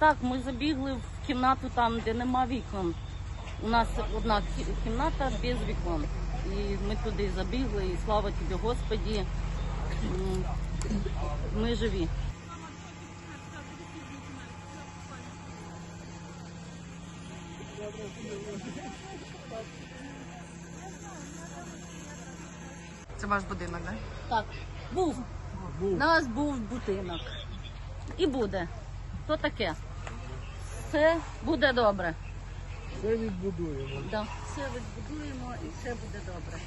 так, ми забігли в кімнату там, де нема вікон. У нас одна кімната без вікон. І ми туди забігли, і слава тобі, Господі. Ми живі. Це ваш будинок, так? Так, був. У нас був будинок. І буде. То таке. Все буде добре. Все відбудуємо. Да. Все відбудуємо і все буде добре.